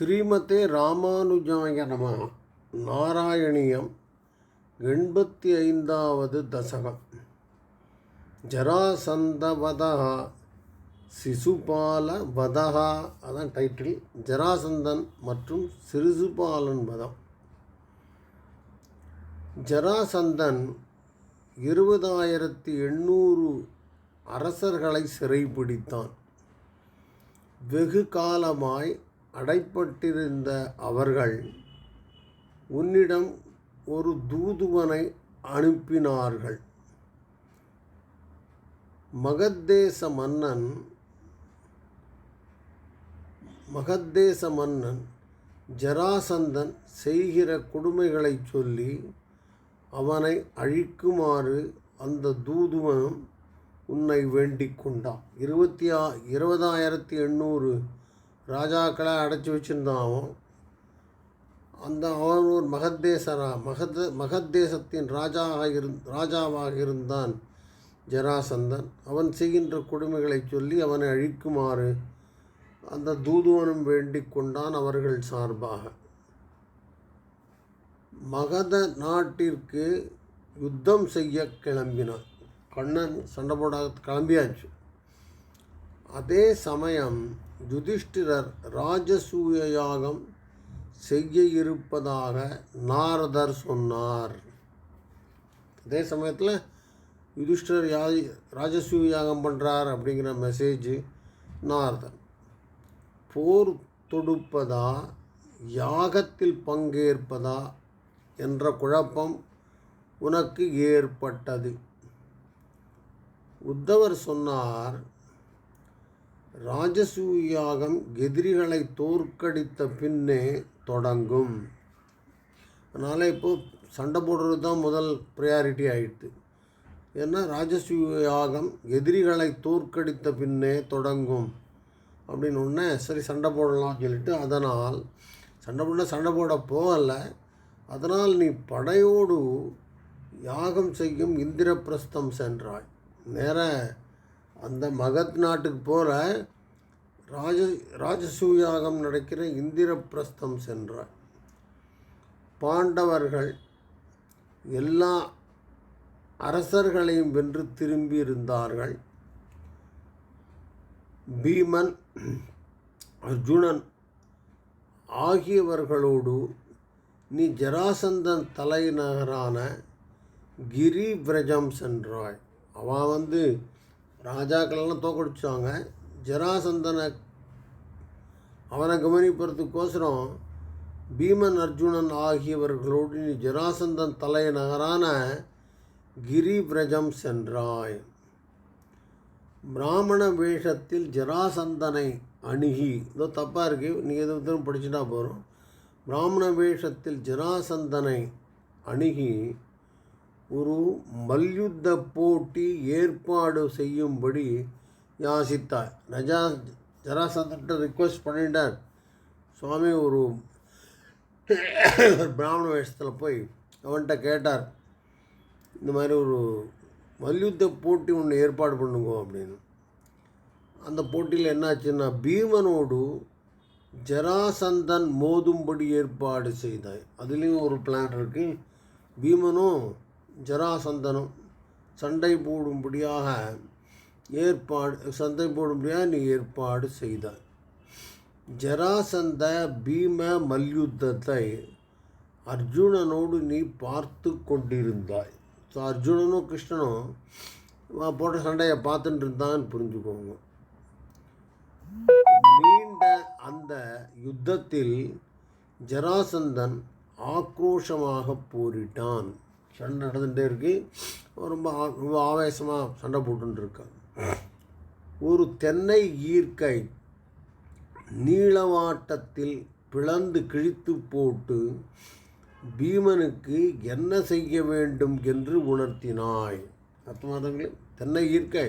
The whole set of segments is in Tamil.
ஸ்ரீமதே ராமானுஜாய நம. நாராயணியம் எண்பத்தி ஐந்தாவது தசகம். ஜராசந்தவதா சிசுபால வதஹா அதான் டைட்டில் ஜராசந்தன் மற்றும் சிறுசுபாலன் வதம். ஜராசந்தன் இருபதாயிரத்தி எண்ணூறு அரசர்களை சிறைப்பிடித்தான் வெகு காலமாய் அடைப்பட்டிருந்த அவர்கள் உன்னிடம் ஒரு தூதுவனை அனுப்பினார்கள். மகத்தேச மன்னன் மகத்தேச மன்னன் ஜராசந்தன் செய்கிற கொடுமைகளை சொல்லி அவனை அழிக்குமாறு அந்த தூதுவனும் உன்னை வேண்டிக் கொண்டான் இருபத்தி ஆ இருபதாயிரத்தி எண்ணூறு ராஜாக்களை அடைச்சி வச்சுருந்தான் அவன் அந்த அவன் ஒரு மகத்தேசரா மகத மகத்தேசத்தின் ராஜாவாக இருந் ராஜாவாக இருந்தான் ஜராசந்தன். அவன் செய்கின்ற கொடுமைகளை சொல்லி அவனை அழிக்குமாறு அந்த தூதுவனும் வேண்டிக் கொண்டான் அவர்கள் சார்பாக. மகத நாட்டிற்கு யுத்தம் செய்ய கிளம்பினான். கண்ணன் சண்டை போட கிளம்பியாச்சு. அதே சமயம் யுதிஷ்டிரர் ராஜசூய யாகம் செய்ய இருப்பதாக நாரதர் சொன்னார். அதே சமயத்தில் யுதிஷ்டர் யா ராஜசூய யாகம் பண்ணுறார் அப்படிங்கிற மெசேஜ் நாரதன். போர் தொடுப்பதா யாகத்தில் பங்கேற்பதா என்ற குழப்பம் உனக்கு ஏற்பட்டது. உத்தவர் சொன்னார் ராஜசூயாகம் எதிரிகளை தோற்கடித்த பின்னே தொடங்கும். அதனால் இப்போது சண்டை போடுறது தான் முதல் ப்ரையாரிட்டி ஆகிடுது ஏன்னா ராஜசூயாகம் எதிரிகளை தோற்கடித்த பின்னே தொடங்கும். அப்படின்னு ஒன்று சரி சண்டை போடலாம்னு சொல்லிட்டு அதனால் சண்டை போட சண்டை போட போகலை. அதனால் நீ படையோடு யாகம் செய்யும் இந்திரபிரஸ்தம் சென்றாய். நேர அந்த மகத் நாட்டுக்கு போகிற ராஜ ராஜசூயாகம் நடக்கிற இந்திரப்பிரஸ்தம் சென்ற பாண்டவர்கள் எல்லா அரசர்களையும் வென்று திரும்பி இருந்தார்கள். பீமன் அர்ஜுனன் ஆகியவர்களோடு நீ ஜராசந்தன் தலைநகரான கிரிவிரஜம் சென்றாய். அவன் வந்து ராஜாக்களெல்லாம் தோக்கடிச்சாங்க ஜராசந்தனை அவனை கவனிப்பதுக்கோசரம் பீமன் அர்ஜுனன் ஆகியவர்களோடு நீ ஜராசந்தன் தலைநகரான கிரிபிரஜம் சென்றாய். பிராமண வேஷத்தில் ஜராசந்தனை அணுகி இதோ தப்பாக இருக்குது நீங்கள் எது திரும்ப படிச்சுட்டா போகிறோம் பிராமண வேஷத்தில் ஜராசந்தனை அணுகி ஒரு மல்யுத்த போட்டி ஏற்பாடு செய்யும்படி யாசித்தார். ரஜா ஜராசந்தன்ட்ட ரிக்வெஸ்ட் பண்ணிட்டார். சுவாமி ஒரு பிராமண வேஷத்தில் போய் அவன்கிட்ட கேட்டார். இந்த மாதிரி ஒரு மல்யுத்த போட்டி ஒன்று ஏற்பாடு பண்ணுங்க அப்படின்னு. அந்த போட்டியில் என்னாச்சுன்னா பீமனோடு ஜராசந்தன் மோதும்படி ஏற்பாடு செய்தாய். அதுலேயும் ஒரு பிளான் இருக்குது பீமனும் ஜராசந்தனும். சண்டை போடும்படியாக ஏற்பாடு சண்டை போடும்படியாக நீ ஏற்பாடு செய்தாய். ஜராசந்த பீம மல்யுத்தத்தை அர்ஜுனனோடு நீ பார்த்து கொண்டிருந்தாய். ஸோ அர்ஜுனனும் கிருஷ்ணனும் போட்ட சண்டையை பார்த்துட்டு இருந்தான்னு புரிஞ்சுக்கோங்க. நீண்ட அந்த யுத்தத்தில் ஜராசந்தன் ஆக்ரோஷமாக போரிட்டான். சண்டை நடந்துகிட்டே இருக்கு. ரொம்ப ரொம்ப ஆவேசமாக சண்டை போட்டுருக்காங்க ஒரு தென்னை ஈர்க்கை நீளவாட்டத்தில் பிளந்து கிழித்து போட்டு பீமனுக்கு என்ன செய்ய வேண்டும் என்று உணர்த்தினாய். அர்த்தமாதங்களே தென்னை ஈர்க்கை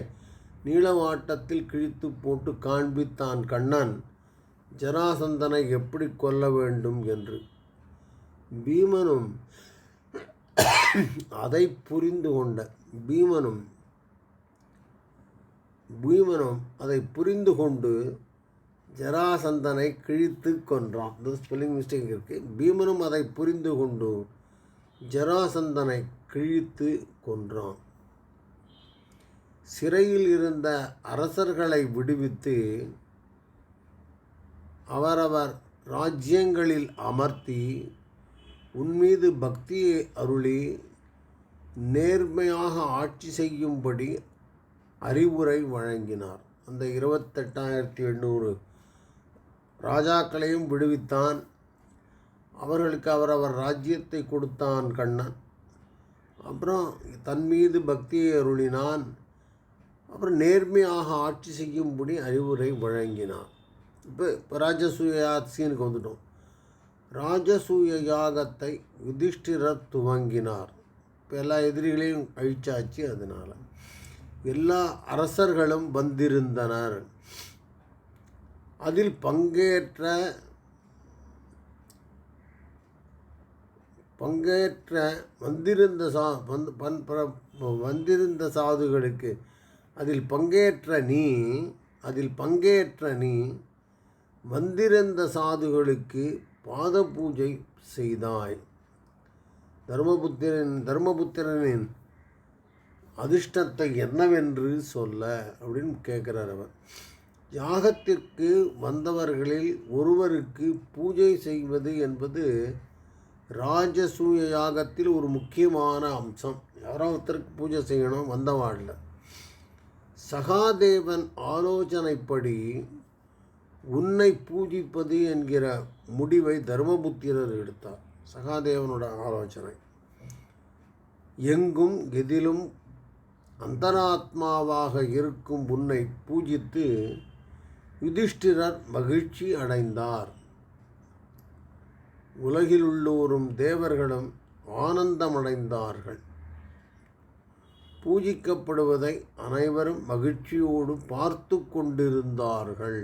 நீளவாட்டத்தில் கிழித்து போட்டு காண்பித்தான் கண்ணன். ஜராசந்தனை எப்படி கொல்ல வேண்டும் என்று. பீமனும் அதை புரிந்து கொண்ட பீமனும் பீமனும் அதை புரிந்து கொண்டு ஜராசந்தனை கிழித்து கொன்றான். இந்த ஸ்பெல்லிங் மிஸ்டேக் இருக்குது பீமனும் அதை புரிந்து கொண்டு ஜராசந்தனை கிழித்து கொன்றான். சிறையில் இருந்த அரசர்களை விடுவித்து அவரவர் ராஜ்யங்களில் அமர்த்தி உன்மீது பக்தியை அருளி நேர்மையாக ஆட்சி செய்யும்படி அறிவுரை வழங்கினார். அந்த இருபத்தெட்டாயிரத்தி எண்ணூறு ராஜாக்களையும் விடுவித்தான். அவர்களுக்கு அவரவர் ராஜ்யத்தை கொடுத்தான் கண்ணன். அப்புறம் தன் மீது பக்தியை அருளினான். அப்புறம் நேர்மையாக ஆட்சி செய்யும்படி அறிவுரை வழங்கினான் இப்போ இப்போ ராஜசூய வந்துட்டோம். ராஜசூய யாகத்தை யுதிஷ்டிரர் துவங்கினார். எல்லா எதிரிகளையும் அழிச்சாச்சு அதனால். எல்லா அரசர்களும் வந்திருந்தனர். அதில் பங்கேற்ற பங்கேற்ற வந்திருந்த சா வந்து பன் வந்திருந்த சாதுகளுக்கு அதில் பங்கேற்ற நீ அதில் பங்கேற்ற நீ வந்திருந்த சாதுகளுக்கு பாத பூஜை செய்தாய். தர்மபுத்திரன் தர்மபுத்திரனின் அதிர்ஷ்டத்தை என்னவென்று சொல்ல அப்படின்னு கேட்குறார் அவர் யாகத்திற்கு வந்தவர்களில் ஒருவருக்கு பூஜை செய்வது என்பது ராஜசூய யாகத்தில் ஒரு முக்கியமான அம்சம். யாரோ ஒருத்தருக்கு பூஜை செய்யணும் வந்தவாடில் சகாதேவன் ஆலோசனைப்படி உன்னை பூஜிப்பது என்கிற முடிவை தர்மபுத்திரர் எடுத்தார். சகாதேவனோட ஆலோசனை. எங்கும் எதிலும் அந்தராத்மாவாக இருக்கும் உன்னை பூஜித்து யுதிஷ்டிரர் மகிழ்ச்சி அடைந்தார். உலகிலுள்ளோரும் தேவர்களும் ஆனந்தமடைந்தார்கள். பூஜிக்கப்படுவதை அனைவரும் மகிழ்ச்சியோடு பார்த்து கொண்டிருந்தார்கள்.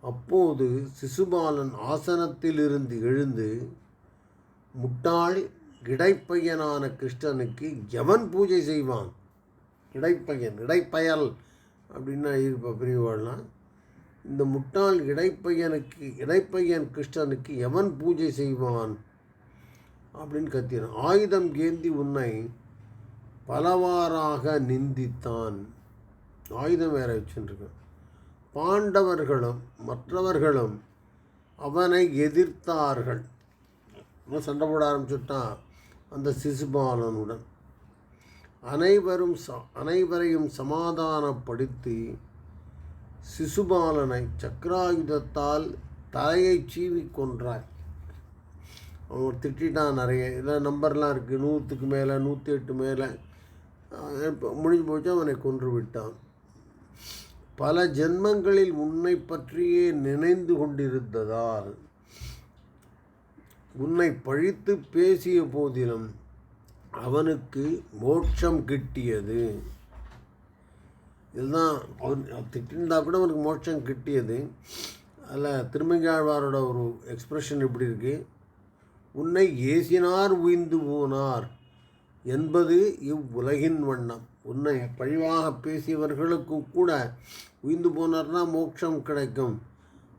அப்போது சிசுபாலன் ஆசனத்திலிருந்து எழுந்து முட்டாள் இடைப்பையனான கிருஷ்ணனுக்கு எவன் பூஜை செய்வான்? இடைப்பையன் இடைப்பயல் அப்படின்னா இருப்ப பிரிவாள்லாம் இந்த முட்டாள் இடைப்பையனுக்கு இடைப்பையன் கிருஷ்ணனுக்கு எவன் பூஜை செய்வான்? அப்படின்னு கத்தினான் ஆயுதம் ஏந்தி உன்னை பலவாறாக நிந்தித்தான். ஆயுதம் வேற வச்சுருக்கான். பாண்டவர்களும் மற்றவர்களும் அவனை எதிர்த்தார்கள். அவன் சண்டை போட ஆரம்பிச்சுட்டான் அந்த சிசுபாலனுடன். அனைவரும் ச அனைவரையும் சமாதானப்படுத்தி சிசுபாலனை சக்கராயுதத்தால் தலையை சீவி கொன்றாய். அவன் திட்டான் நிறைய. இதில் நம்பர்லாம் இருக்குது நூற்றுக்கு மேலே நூற்றி எட்டு மேலே. இப்போ முடிஞ்சு போச்சு அவனை கொன்று விட்டான். பல ஜென்மங்களில் உன்னை பற்றியே நினைந்து கொண்டிருந்ததால் உன்னை பழித்து பேசிய போதிலும் அவனுக்கு மோட்சம் கிட்டியது. இதுதான் அவன் திட்டிருந்தா கூட அவனுக்கு மோட்சம் கிட்டியது. அதில் திருமங்காழ்வாரோட ஒரு எக்ஸ்பிரஷன் எப்படி இருக்கு. உன்னை ஏசினார் உய்ந்து போனார் என்பது இவ்வுலகின் வண்ணம். உன்னை பழிவாக பேசியவர்களுக்கும் கூட உயிர்ந்து போனார்னா மோட்சம் கிடைக்கும்.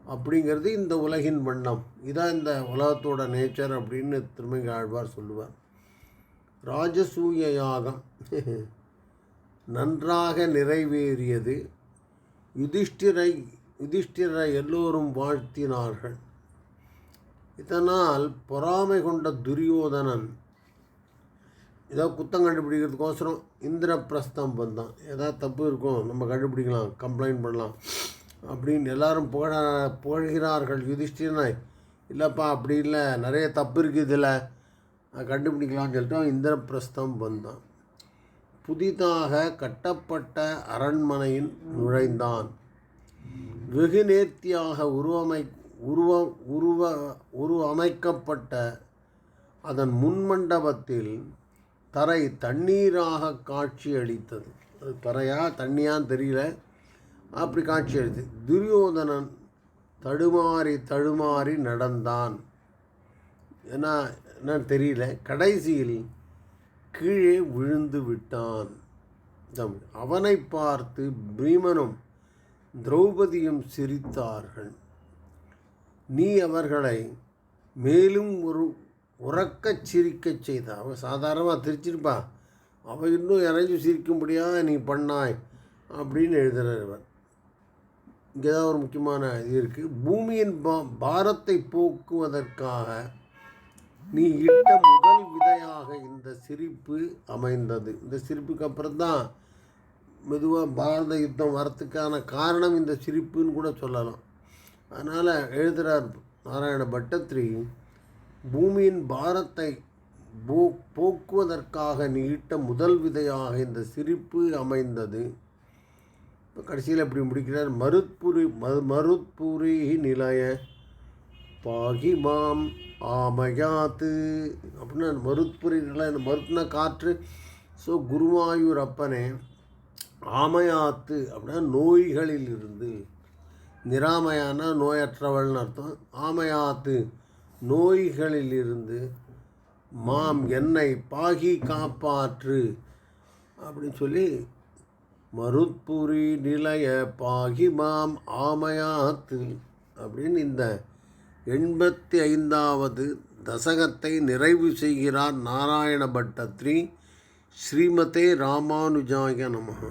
அப்படிங்கிறது இந்த உலகின் வண்ணம். இதான் இந்த உலகத்தோட நேச்சர் அப்படின்னு திருமங்கை ஆழ்வார் சொல்லுவார். ராஜசூய யாகம் நன்றாக நிறைவேறியது. யுதிஷ்டிரை யுதிஷ்டிரை எல்லோரும் வாழ்த்தினார்கள். இதனால் பொறாமை கொண்ட துரியோதனன் ஏதோ குத்தம் கண்டுபிடிக்கிறதுக்கோசரம் இந்திரப்பிரஸ்தம் வந்தான். ஏதாவது தப்பு இருக்கும் நம்ம கண்டுபிடிக்கலாம் கம்ப்ளைண்ட் பண்ணலாம். அப்படின்னு எல்லாரும் புகழ புகழ்கிறார்கள். யுதிஷ்டிரனாய் இல்லைப்பா அப்படி இல்லை நிறைய தப்பு இருக்குது இதில். கண்டுபிடிக்கலாம்னு சொல்லிட்டு இந்திரப்பிரஸ்தம் இந்திரபிரஸ்தம் வந்தான். புதிதாக கட்டப்பட்ட அரண்மனையின் நுழைந்தான். வெகு நேர்த்தியாக உருவமை உருவ உருவ உருவமைக்கப்பட்ட அதன் முன்மண்டபத்தில் தரை தண்ணீராக காட்சி அளித்தது அது தரையா தண்ணியான்னு தெரியல. அப்படி காட்சி அளித்தது துரியோதனன் தடுமாறி தடுமாறி நடந்தான். ஏன்னா என்னன்னு தெரியல. கடைசியில் கீழே விழுந்து விட்டான். அவனை பார்த்து பீமனும் திரௌபதியும் சிரித்தார்கள். நீ அவர்களை மேலும் ஒரு உறக்கச் சிரிக்கச் செய்த அவன் சாதாரணமாக திரிச்சிருப்பான் அவன் இன்னும் இறங்கி சிரிக்கும்படியாக நீ பண்ணாய் அப்படின்னு எழுதுகிறார் இவர். இங்கே தான் ஒரு முக்கியமான இது இருக்குது பூமியின் பா பாரத்தை போக்குவதற்காக நீ இட்ட முதல் விதையாக இந்த சிரிப்பு அமைந்தது. இந்த சிரிப்புக்கு அப்புறம் தான் மெதுவாக பாரத யுத்தம் வரத்துக்கான காரணம் இந்த சிரிப்புன்னு கூட சொல்லலாம். அதனால் எழுதுகிறார் நாராயண பட்டத்ரி பூமியின் பாரத்தை போ போக்குவதற்காக நீட்ட முதல் விதையாக இந்த சிரிப்பு அமைந்தது. இப்போ கடைசியில் இப்படி முடிக்கிறார்? மருத்புரி மரு மருத்புரி நிலைய பாகிமாம் ஆமயாத்து அப்படின்னா மருத்புரி நிலை இந்த மருத்துன காற்று. ஸோ குருவாயூர் அப்பனே ஆமையாத்து அப்படின்னா நோய்களில் இருந்து நிராமையான நோயற்றவள்னு அர்த்தம். ஆமையாத்து நோய்களிலிருந்து மாம் என்னை பாகி காப்பாற்று அப்படின்னு சொல்லி மருத்புரி நிலைய பாகி மாம் ஆமையாத்து அப்படின்னு இந்த எண்பத்தி ஐந்தாவது தசகத்தை நிறைவு செய்கிறார் நாராயண பட்டத்ரி ஸ்ரீமதே ராமானுஜாய நமः